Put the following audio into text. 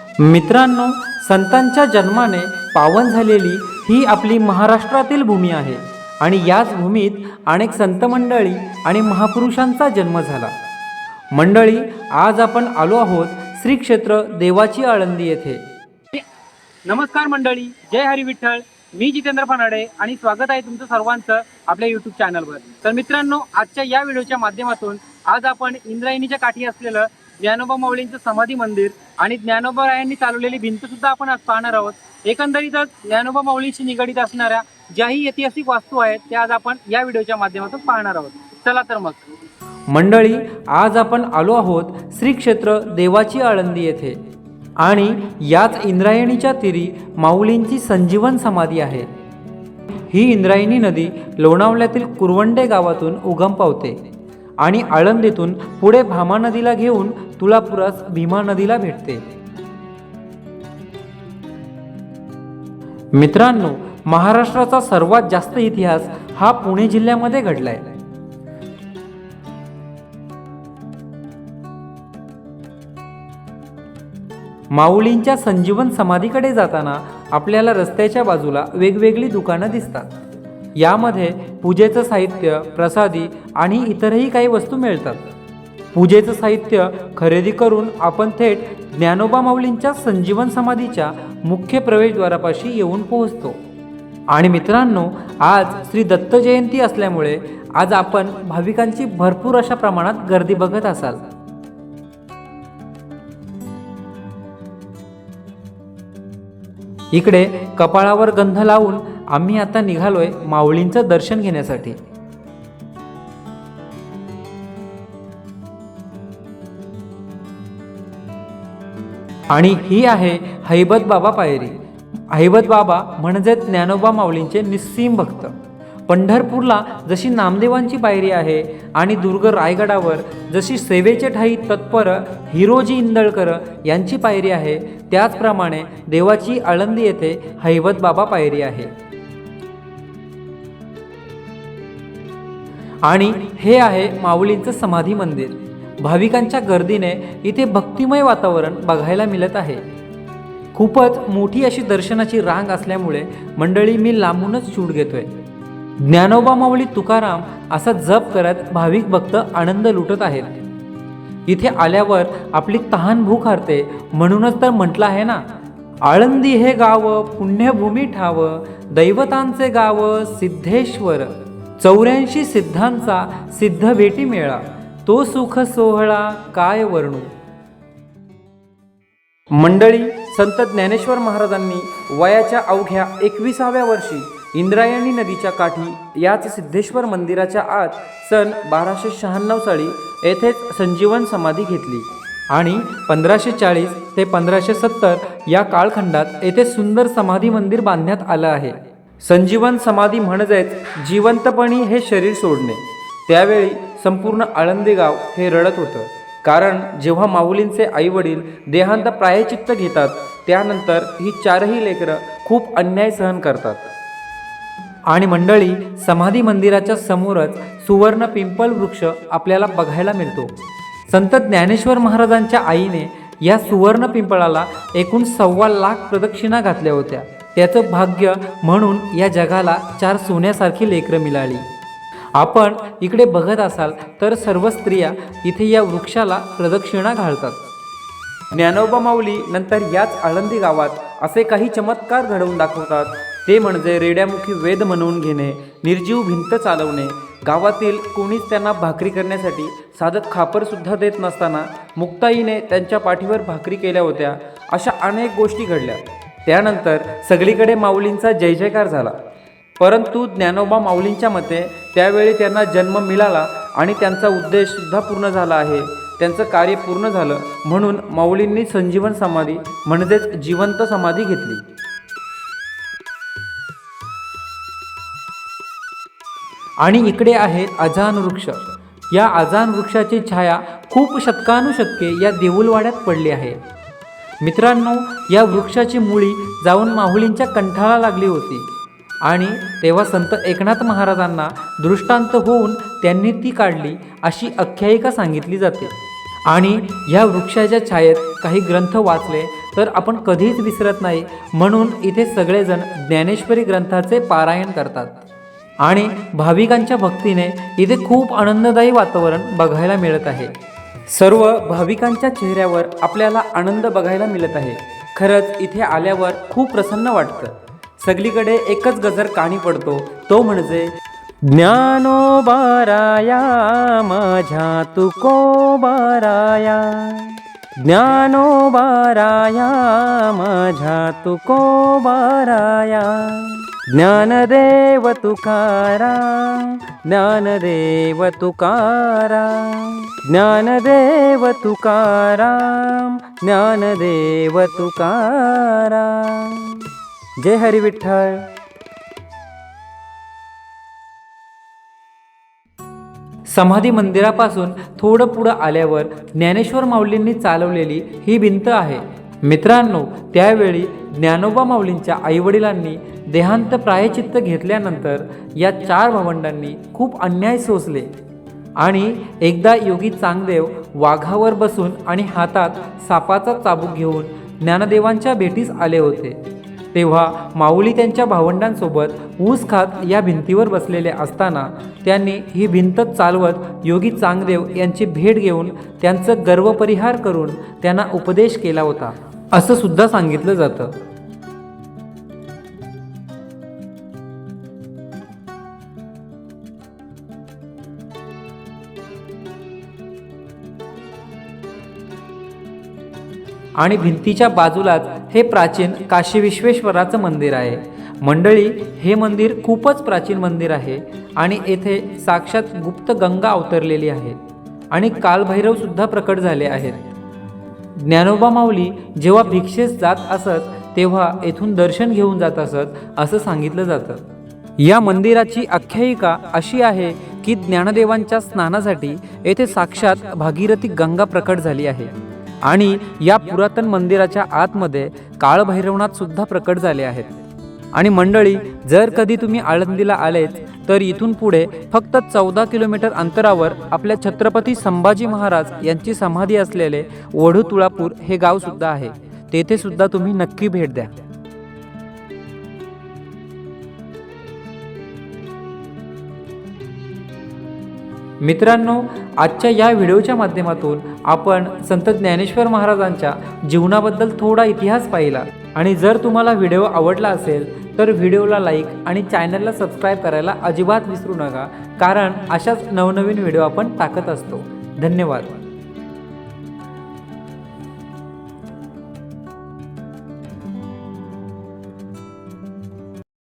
मित्रांनो संतांच्या जन्माने पावन झालेली ही आपली महाराष्ट्रातील भूमी आहे आणि याच भूमीत अनेक संत मंडळी आणि महापुरुषांचा जन्म झाला. मंडळी आज आपण आलो आहोत श्री क्षेत्र देवाची आळंदी येथे. नमस्कार मंडळी जय हरी विठ्ठल. मी जितेंद्र फनाडे आणि स्वागत आहे तुमचं सर्वांचं आपल्या युट्यूब चॅनलवर तर मित्रांनो आजच्या या व्हिडिओच्या माध्यमातून आज आपण इंद्रायणीच्या काठी असलेलं ज्ञानोबा माऊलींचं समाधी मंदिर आणि ज्ञानोबा रायांनी चालवलेली भिंत सुद्धा आपण आज पाहणार आहोत. एकंदरीतच ज्ञानोबा माऊलींशी निगडीत असणाऱ्या ज्याही ऐतिहासिक वास्तू आहेत त्या आज आपण या व्हिडिओच्या माध्यमातून पाहणार आहोत. चला तर मग. मंडळी आज आपण आलो आहोत श्री क्षेत्र देवाची आळंदी येथे. आणि याच इंद्रायणीच्या तीरी माऊलींची संजीवन समाधी आहे. ही इंद्रायणी नदी लोणावळ्यातील कुरवंडे गावातून उगम पावते. आणि आळंदीतून पुढे भामा नदीला घेऊन तुळापुरास भीमा नदीला भेटते. मित्रांनो महाराष्ट्राचा सर्वात जास्त इतिहास हा पुणे जिल्ह्यामध्ये घडलाय. माऊलींच्या संजीवन समाधीकडे जाताना आपल्याला रस्त्याच्या बाजूला वेगवेगळी दुकानं दिसतात. यामध्ये पूजेचं साहित्य प्रसादी आणि इतरही काही वस्तू मिळतात. पूजेचं साहित्य खरेदी करून आपण थेट ज्ञानोबा माऊलींच्या संजीवन समाधीच्या मुख्य प्रवेशद्वारापाशी येऊन पोहोचतो. आणि मित्रांनो आज श्री दत्त जयंती असल्यामुळे आज आपण भाविकांची भरपूर अशा प्रमाणात गर्दी बघत असाल. इकडे कपाळावर गंध लावून आम्ही आता निघालोय माऊलींचं दर्शन घेण्यासाठी. आणि ही आहे हैबत बाबा पायरी. हैबत बाबा म्हणजे ज्ञानोबा माऊलींचे निस्सीम भक्त. पंढरपूरला जशी नामदेवांची पायरी आहे आणि दुर्ग रायगडावर जशी सेवेचे ठाई तत्पर हिरोजी इंदळकर यांची पायरी आहे त्याचप्रमाणे देवाची आळंदी येथे हैबत बाबा पायरी आहे. आणि हे आहे माऊलींचं समाधी मंदिर. भाविकांच्या गर्दीने इथे भक्तिमय वातावरण बघायला मिळत आहे. खूपच मोठी अशी दर्शनाची रांग असल्यामुळे मंडळी मी लांबूनच शूट घेतोय. ज्ञानोबा माऊली तुकाराम असा जप करत भाविक भक्त आनंद लुटत आहेत. इथे आल्यावर आपली तहान भूक हरते म्हणूनच तर म्हटलं आहे ना आळंदी हे गाव पुण्यभूमी ठाव दैवतांचे गाव सिद्धेश्वर. चौऱ्याऐंशी सिद्धांचा सिद्ध भेटी मेळा. तो सुख सोहळा काय वर्णू मंडळी संत ज्ञानेश्वर महाराजांनी वयाच्या अवघ्या एकविसाव्या वर्षी इंद्रायणी नदीच्या काठी याच सिद्धेश्वर मंदिराच्या आत सन बाराशे शहाण्णव साली येथेच संजीवन समाधी घेतली. आणि पंधराशे चाळीस ते पंधराशे सत्तर या काळखंडात येथे सुंदर समाधी मंदिर बांधण्यात आलं आहे. संजीवन समाधी म्हणजेच जिवंतपणी हे शरीर सोडणे. त्यावेळी संपूर्ण आळंदी गाव हे रडत होतं. कारण जेव्हा माऊलींचे आईवडील देहांत प्रायचित्त घेतात त्यानंतर ही चारही लेकरं खूप अन्याय सहन करतात. आणि मंडळी समाधी मंदिराच्या समोरच सुवर्ण पिंपल वृक्ष आपल्याला बघायला मिळतो. संत ज्ञानेश्वर महाराजांच्या आईने या सुवर्ण पिंपळाला एकूण सव्वा लाख प्रदक्षिणा घातल्या होत्या. त्याचं भाग्य म्हणून या जगाला चार सोन्यासारखी लेकरं मिळाली. आपण इकडे बघत असाल तर सर्व स्त्रिया इथे या वृक्षाला प्रदक्षिणा घालतात. ज्ञानोबा माऊली नंतर याच आळंदी गावात असे काही चमत्कार घडवून दाखवतात. ते म्हणजे रेड्यामुखी वेद म्हणवून घेणे निर्जीव भिंत चालवणे गावातील कोणीच त्यांना भाकरी करण्यासाठी साधत खापरसुद्धा देत नसताना मुक्ताईने त्यांच्या पाठीवर भाकरी केल्या होत्या. अशा अनेक गोष्टी घडल्या. त्यानंतर सगळीकडे माऊलींचा जय जयकार झाला. परंतु ज्ञानोबा माऊलींच्या मते त्यावेळी त्यांना जन्म मिळाला आणि त्यांचा उद्देशसुद्धा पूर्ण झाला आहे. त्यांचं कार्य पूर्ण झालं म्हणून माऊलींनी संजीवन समाधी म्हणजेच जिवंत समाधी घेतली. आणि इकडे आहे अजान वृक्ष. या अजान वृक्षाची छाया खूप शतकानुशतके या देऊलवाड्यात पडली आहे. मित्रांनो या वृक्षाची मुळी जाऊन माहुलींच्या कंठाला लागली होती. आणि तेव्हा संत एकनाथ महाराजांना दृष्टांत होऊन त्यांनी ती काढली अशी आख्यायिका सांगितली जाते. आणि या वृक्षाच्या छायेत काही ग्रंथ वाचले तर आपण कधीच विसरत नाही म्हणून इथे सगळेजण ज्ञानेश्वरी ग्रंथाचे पारायण करतात. आणि भाविकांच्या भक्तीने इथे खूप आनंददायी वातावरण बघायला मिळत आहे. सर्व भाविकांच्या चेहऱ्यावर आपल्याला आनंद बघायला मिळत आहे. खरंच इथे आल्यावर खूप प्रसन्न वाटतं. सगळीकडे एकच गजर काणी पडतो तो म्हणजे ज्ञानोबाराया माझ्या तुकोबाराया ज्ञानोबाराया माझ्या तुकोबाराया ज्ञानदेव तुकाराम ज्ञानदेव तुकाराम ज्ञानदेव तुकाराम ज्ञानदेव तुकाराम. जय हरी विठ्ठल. समाधी मंदिरापासून थोडं पुढं आल्यावर ज्ञानेश्वर माऊलींनी चालवलेली ही भिंत आहे. मित्रांनो त्यावेळी ज्ञानोबा माऊलींच्या आईवडिलांनी देहांत प्रायचित्त घेतल्यानंतर या चार भावंडांनी खूप अन्याय सोसले. आणि एकदा योगी चांगदेव वाघावर बसून आणि हातात सापाचा चाबूक घेऊन ज्ञानदेवांच्या भेटीस आले होते. तेव्हा माऊली त्यांच्या भावंडांसोबत ऊस खात या भिंतीवर बसलेले असताना त्यांनी ही भिंत चालवत योगी चांगदेव यांची भेट घेऊन त्यांचं गर्वपरिहार करून त्यांना उपदेश केला होता. असं सुद्धा सांगितलं जातं. आणि भिंतीच्या बाजूलाच हे प्राचीन काशी विश्वेश्वराचं मंदिर आहे. मंडळी हे मंदिर खूपच प्राचीन मंदिर आहे आणि येथे साक्षात गुप्त गंगा अवतरलेली आहे आणि कालभैरवसुद्धा प्रकट झाले आहेत. ज्ञानोबा माऊली जेव्हा भिक्षेस जात असत तेव्हा येथून दर्शन घेऊन जात असत असं सांगितलं जातं. या मंदिराची आख्यायिका अशी आहे की ज्ञानदेवांच्या स्नानासाठी येथे साक्षात भागीरथी गंगा प्रकट झाली आहे. आणि या पुरातन मंदिराच्या आतमध्ये काळभैरवनाथ सुद्धा प्रकट झाले आहेत. आणि मंडळी जर कधी तुम्ही आळंदीला आलेच तर इथून पुढे फक्त चौदा किलोमीटर अंतरावर आपल्या छत्रपती संभाजी महाराज यांची समाधी असलेले वढू तुळापूर हे गाव सुद्धा आहे. तेथे सुद्धा तुम्ही नक्की भेट द्या. मित्रांनो आजच्या या व्हिडिओच्या माध्यमातून आपण संत ज्ञानेश्वर महाराजांच्या जीवनाबद्दल थोडा इतिहास पाहिला. आणि जर तुम्हाला व्हिडिओ आवडला असेल तर व्हिडिओला लाईक आणि चॅनलला सबस्क्राईब करायला अजिबात विसरू नका कारण अशाच नवनवीन व्हिडिओ आपण टाकत असतो. धन्यवाद.